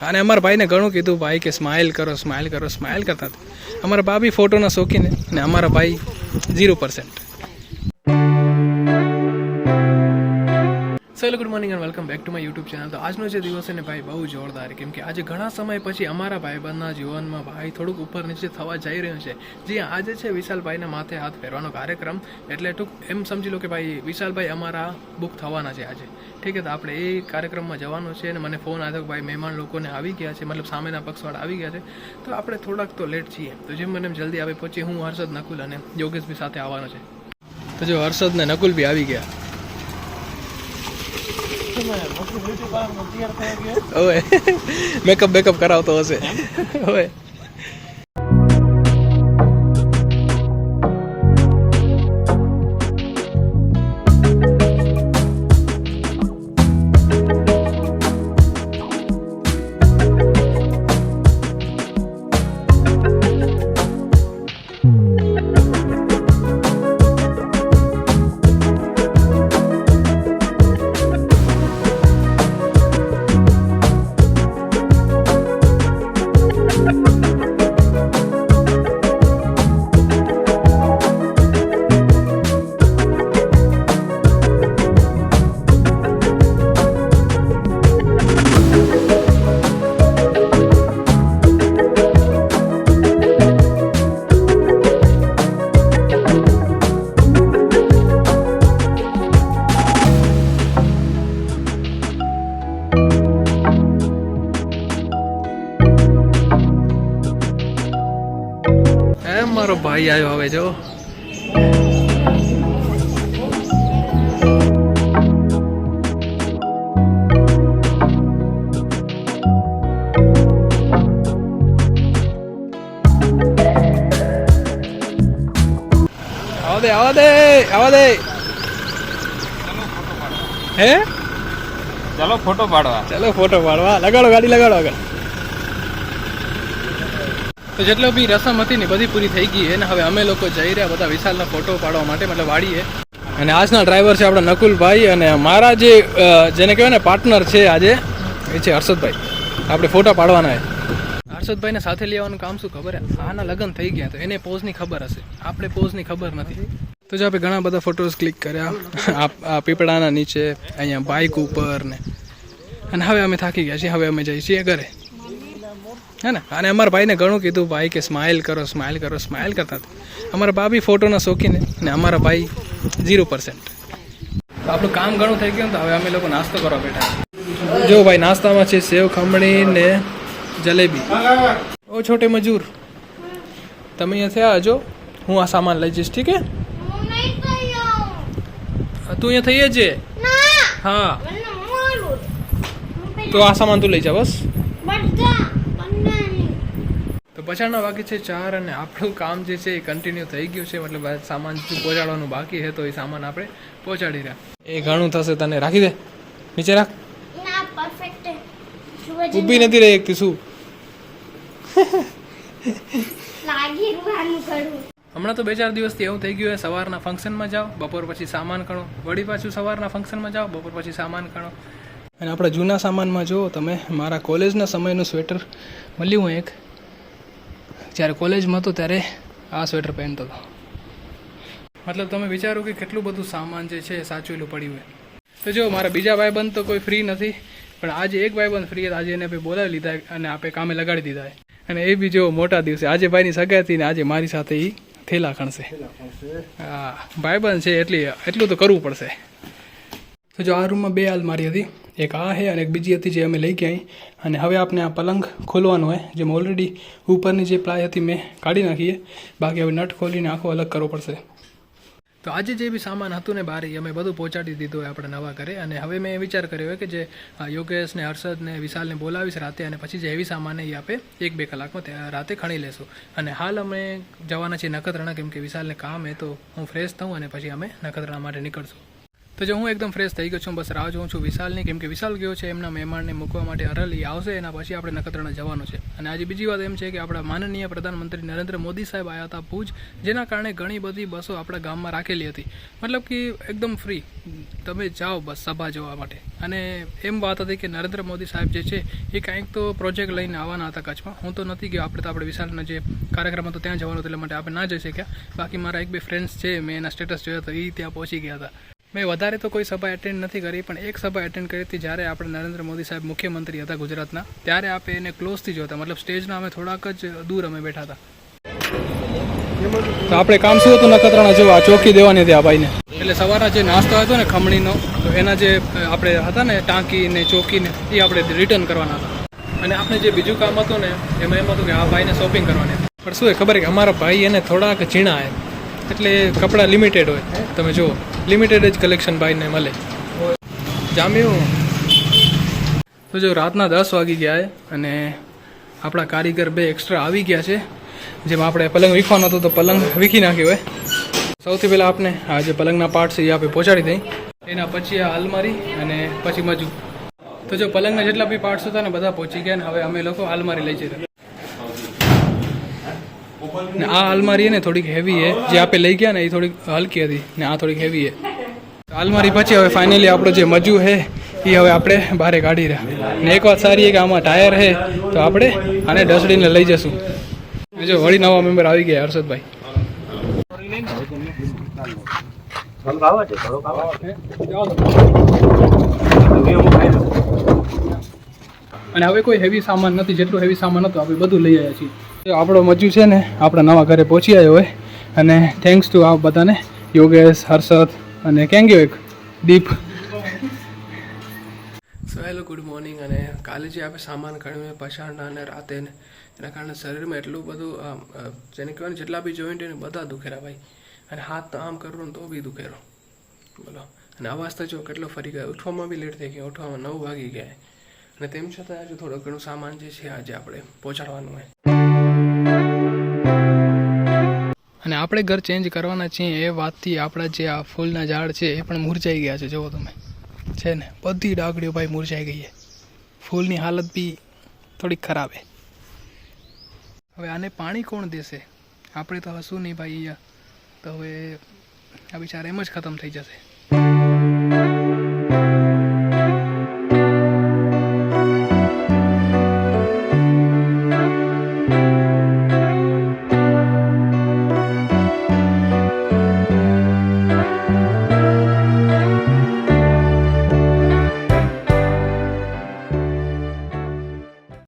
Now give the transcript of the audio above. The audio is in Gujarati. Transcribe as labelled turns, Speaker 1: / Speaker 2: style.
Speaker 1: અને અમારા ભાઈને ઘણું કીધું, ભાઈ, કે સ્માઇલ કરો સ્માઇલ કરો સ્માઇલ કરતા હતા. અમારા બા ફોટોના શોખીન અને અમારા ભાઈ zero percent so good morning and welcome back to my YouTube channel તો આજનો જે દિવસ છે ને ભાઈ, બહુ જોરદાર. કેમ કે આજે ઘણા સમય પછી અમારા ભાઈબંધના જીવનમાં ભાઈ થોડુંક ઉપર નીચે થવા જઈ રહ્યું છે. જે આજે છે વિશાલભાઈના માથે હાથ ફેરવાનો કાર્યક્રમ. એટલે ટૂંક એમ સમજી લો કે ભાઈ, વિશાલભાઈ અમારા બુક થવાના છે આજે. ઠીક છે, તો આપણે એ કાર્યક્રમમાં જવાનું છે અને મને ફોન આવ્યો કે ભાઈ, મહેમાન લોકોને આવી ગયા છે, મતલબ સામેના પક્ષવાળા આવી ગયા છે. તો આપણે થોડાક તો લેટ છીએ. તો જેમ મને એમ જલ્દી આવે પછી હું હર્ષદ નકુલ અને યોગેશભાઈ સાથે આવવાનો છે. તો જો હર્ષદ ને નકુલ બી આવી ગયા. મેકઅપ બેકઅપ કરાવતો હશે. હવે ભાઈ આવ્યો હવે જો આવા દે આવા દે આવા દે. હે?
Speaker 2: ચાલો ફોટો પાડવા.
Speaker 1: ચાલો ફોટો પાડવા. લગાડો ગાડી લગાડો આગળ. તો જેટલો બી રસમ હતી ને બધી પૂરી થઈ ગઈ અને હવે અમે લોકો જઈ રહ્યા બધા વિશાલના ફોટો પાડવા માટે, મતલબ વાડીએ. અને આજના ડ્રાઈવર છે આપણા નકુલભાઈ અને મારા જે જેને કહેવાય ને પાર્ટનર છે આજે, એ છે હર્ષદભાઈ. આપણે ફોટા પાડવાના છે. હર્ષદભાઈને સાથે લેવાનું કામ શું ખબર હે? આના લગ્ન થઈ ગયા તો એને પોઝની ખબર હશે. આપણે પોઝની ખબર નથી. તો જો આપણે ઘણા બધા ફોટોઝ ક્લિક કર્યા. આ પીપળાના નીચે, અહીંયા બાઇક ઉપર ને. અને હવે અમે થાકી ગયા છીએ. હવે અમે જઈએ છીએ ઘરે. હે ને? અને અમારા ભાઈને ઘણું કીધું ભાઈ કે સ્માઇલ કરો સ્માઇલ કરો સ્માઇલ કરતા હતા. અમારા બા બી ફોટોના શોખીન અને અમારા ભાઈ ઝીરો પર્સન્ટ તો આપણું કામ ઘણું થઈ ગયું ને તો હવે અમે લોકો નાસ્તો કરવા બેઠા જો ભાઈ નાસ્તામાં છે સેવ ખમણી ને જલેબી. ઓ છોટે મજૂર તમે અહીંયા થયા હજો. હું આ સામાન લઈ જઈશ ઠીક હે? તું અહીંયા થઈ જ હા. તો આ સામાન તું લઈ જા બસ. પછાડના બાકી છે ચાર અને આપણું કામ જે છે એ કન્ટિન્યુ થઈ ગયું છે. મતલબ સામાન પહોંચાડવાનું બાકી છે તો એ સામાન આપણે પહોંચાડી રહ્યા. એ ઘણું થશે તને. રાખી દે. નીચે રાખ. ઊભી નથી રહી એકથી શું? હમણાં તો બે ચાર દિવસથી એવું થઈ ગયું સવારના ફંક્શનમાં જાઓ. બપોર પછી સામાન કણો વળી પાછું સવારના ફંક્શનમાં જાઓ. બપોર પછી સામાન કણો અને આપણા જૂના સામાનમાં જુઓ તમે. મારા કોલેજના સમયનું સ્વેટર મળ્યું હું એક. જ્યારે કોલેજમાં હતો ત્યારે આ સ્વેટર પહેરતો હતો. મતલબ તમે વિચારો કે કેટલું બધું સામાન જે છે એ સાચવેલું પડ્યું હોય. તો જો મારા બીજા ભાઈબંધ તો કોઈ ફ્રી નથી પણ આજે એક ભાઈબંધ ફ્રી હતા આજે એને આપણે બોલાવી લીધા અને આપણે કામે લગાડી દીધા છે. અને એ બી જો મોટા દિવસે આજે ભાઈની સગાઈ હતી ને આજે મારી સાથે એ થેલા ખણશે. હા ભાઈબંધ છે એટલી એટલું તો કરવું પડશે. તો જો આ રૂમમાં બે અલમારી હતી. એક આ છે અને એક બીજી હતી જે અમે લઈ ગયા અહીં અને હવે આપણે આ પલંગ ખોલવાનો હોય જેમ ઓલરેડી ઉપરની જે પ્લાય હતી મેં કાઢી નાખીએ બાકી હવે નટ ખોલીને આખો અલગ કરવો પડશે. તો આજે જે બી સામાન હતું ને બારી, અમે બધું પહોંચાડી દીધું હોય આપણે નવા ઘરે. અને હવે મેં વિચાર કર્યો કે જે યોગેશ ને હર્ષદ ને વિશાલને બોલાવીશ રાતે અને પછી જે એવી સામાન એ આપે, એક બે કલાકમાં રાતે ખણી લેશું. અને હાલ અમે જવાના છીએ નખત્રાણા, કેમ કે વિશાલને કામ હે તો હું ફ્રેશ થઉં અને પછી અમે નખત્રાણા માટે નીકળશું. તો જો હું એકદમ ફ્રેશ થઈ ગયો છું, બસ રાહ જોઉં છું વિશાલની, કેમ કે વિશાલ ગયો છે એમના મહેમાનને મૂકવા માટે અરલી આવશે, એના પછી આપણે નખત્રાણા જવાનું છે. અને આજે બીજી વાત એમ છે કે આપણા માનનીય પ્રધાનમંત્રી નરેન્દ્ર મોદી સાહેબ આવ્યા હતા ભુજ, જેના કારણે ઘણી બધી બસો આપણા ગામમાં રાખેલી હતી. મતલબ કે એકદમ ફ્રી તમે જાઓ બસ સભા જોવા માટે. અને એમ વાત હતી કે નરેન્દ્ર મોદી સાહેબ જે છે, એ કાંઈક તો પ્રોજેક્ટ લઈને આવવાના હતા કચ્છમાં. હું તો નથી ગયો, આપણે તો આપણે વિશાલના જે કાર્યક્રમ હતો ત્યાં જવાનું, એટલા માટે આપણે ના જઈ શક્યા. બાકી મારા એક બે ફ્રેન્ડ્સ છે, મેં એના સ્ટેટસ જોયો તો એ ત્યાં પહોંચી ગયા હતા. મેં વધારે તો કોઈ સભા એટેન્ડ નથી કરી, પણ એક સભા એટેન્ડ કરી હતી જ્યારે આપણે નરેન્દ્ર મોદી સાહેબ મુખ્યમંત્રી હતા ગુજરાતના. ત્યારે આપણે એને ક્લોઝથી જોતા, મતલબ સ્ટેજના અમે થોડાક જ દૂર અમે બેઠા હતા. તો આપણે કામ શું હતું નખત્રાણા? આ ચોકી દેવાની હતી આ ભાઈને. એટલે સવારના જે નાસ્તો હતો ને ખમણીનો, તો એના જે આપણે હતા ને ટાંકી ને ચોકી ને એ આપણે રિટર્ન કરવાના હતા. અને આપણે જે બીજું કામ હતું ને, એમાં એમ હતું કે આ ભાઈને શોપિંગ કરવાની પણ શું એ ખબર કે અમારા ભાઈ એને થોડાક ઝીણા એટલે કપડાં લિમિટેડ હોય. તમે જુઓ લિમિટેડ જ કલેક્શન ભાઈને મળે. જામ્યું. તો જો રાતના દસ વાગી ગયા અને આપણા કારીગર બે એક્સ્ટ્રા આવી ગયા છે. જેમાં આપણે પલંગ વીખવાનો હતો તો પલંગ વીખી નાખ્યો હોય. સૌથી પહેલાં આપણે આ જે પલંગના પાર્ટ છે એ આપણે પહોંચાડી દઈ. એના પછી આ અલમારી અને પછી મજૂ તો જો પલંગના જેટલા બી પાર્ટ્સ હતા ને બધા પહોંચી ગયા ને હવે અમે લોકો અલમારી લઈ જઈએ ને આ અલમારી ને થોડીક હેવી છે. જે આપણે લઈ ગયા ને એ થોડીક હલકી હતી ને આ થોડીક હેવી છે. અલમારી પછી હવે ફાઇનલી આપણો જે મજુ છે એ હવે આપણે બહાર કાઢી રહ્યા. ને એક વાત સારી છે કે આમાં ટાયર છે, તો આપણે આને ડસડીને લઈ જશું. બીજો વળી નવા મેમ્બર આવી ગયા, હર્ષદભાઈ. અને હવે કોઈ હેવી સામાન નથી, જેટલું હેવી સામાન હતું, આપણે બધું લઈ આવ્યા છીએ. આપણો મજુ છે ને, આપણા નવા ઘરે પહોંચી આવ્યો હોય. અને થેન્ક્સ ટુ આ બધાને, યોગેશ, હર્ષદ અને કેમ ગયો એક? દીપ. હેલો ગુડ મોર્નિંગ અને કાલે જે આપણે સામાન કાઢ્યું પછાડના અને રાતે ને, એના કારણે શરીરમાં એટલું બધું જેને કહેવાય જેટલા બી જોઈન્ટ હોય બધા દુખેરા ભાઈ. અને હાથ તો આમ કરું ને, તો બી દુખેરો. બોલો. અને અવાજ તો જો કેટલો ફરી ગયો. ઉઠવામાં બી લેટ થઈ ગયો. ઉઠવામાં નવ વાગી ગયા. અને તેમ છતાં હજુ થોડો ઘણું સામાન જે છે આજે આપણે પહોંચાડવાનું હોય. અને આપણે ઘર ચેન્જ કરવાના છીએ એ વાતથી આપણા જે આ ફૂલના ઝાડ છે એ પણ મુરઝાઈ ગયા છે. જુઓ તમે. છે ને? બધી ડાગડીઓ ભાઈ મુરઝાઈ ગઈ છે. ફૂલની હાલત બી થોડીક ખરાબ છે. હવે આને પાણી કોણ દેશે? આપણે તો હશું નહીં ભાઈ તો હવે આ બિચારા એમ જ ખતમ થઈ જશે.